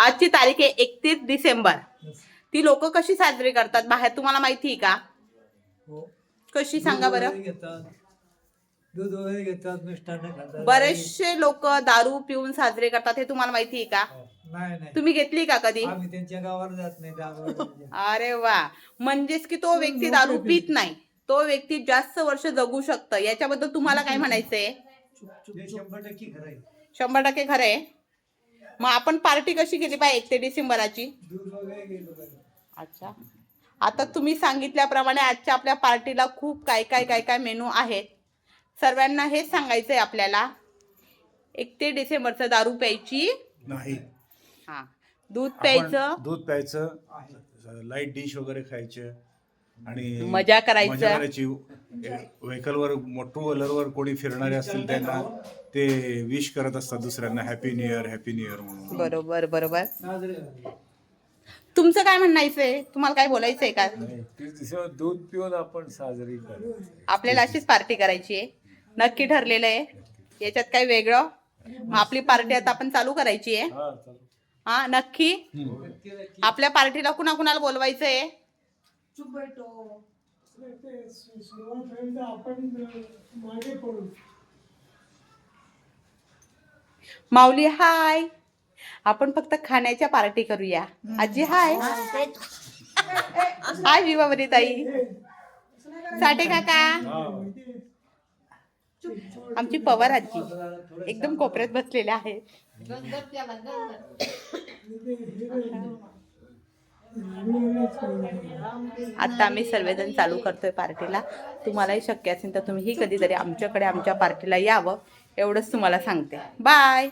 आजची तारीख आहे एकतीस डिसेंबर. ती लोक कशी साजरी करतात? बाहेर तुम्हाला माहिती आहे का? हो. कशी सांगा बरं. वगैरे घेतात. दूध वगैरे घेतात मिष्टान्न खातात. बरेचसे लोक दारू पिऊन साजरे करतात हे तुम्हाला माहिती आहे का? हो. नाही नाही. तुम्ही घेतली का कधी? आम्ही त्यांच्या गावाला जात नाही दारू अरे वा. म्हणजेच की तो व्यक्ती दारू पित नाही. तो व्यक्ती जास्त वर्ष जगू शकतं. याच्याबद्दल तुम्हाला काय म्हणायचंय? शंभर टक्के खरं आहे. शंभर टक्के खरं आहे. मग आपण पार्टी कशी केली पाहिजे एक ते डिसेंबराची? अच्छा. आता तुम्ही सांगितल्याप्रमाणे आजच्या आपल्या पार्टीला खूप काय काय काय काय मेनू आहेत. सर्वांना हेच सांगायचं आहे आपल्याला. एक ते डिसेंबरचं दारू प्यायची. नाही. हां. दूध प्यायचं. दूध प्यायचं लाइट डिश वगैरे खायचे. आणि मजा करायचं. मजा करायची. व्हेकलवर मोटू व्हीलरवर कोणी फिरणारे असतील त्यांना ते विश करत असतात दुसऱ्यांना happy new year happy new year म्हणून. बरोबर बरोबर. तुमचं काय म्हणायचंय तुम्हाला काय बोलायचंय का? दूध पिऊन आपण साजरी करू आपल्याला अशीच पार्टी करायची आहे. नक्की ठरलेलं आहे. याच्यात काय वेगळं? मग आपली पार्टी आता आपण चालू करायची आहे. हा चालू. हा नक्की? आपल्या पार्टीला कुणा कुणाला बोलवायचं आहे माऊली हाय. आपण फक्त खाण्याच्या पार्टी करूया. आजी हाय. हाय विवावरी ताई. साठे काका. आमची पवार आजी. एकदम कोपऱ्यात बसलेल्या आहेत. आता आम्ही सर्वजण चालू करतोय पार्टीला. तुम्हालाही शक्य असेल तर तुम्हीही कधीतरी आमच्याकडे आमच्या पार्टीला यावं एवढंच तुम्हाला सांगते. बाय!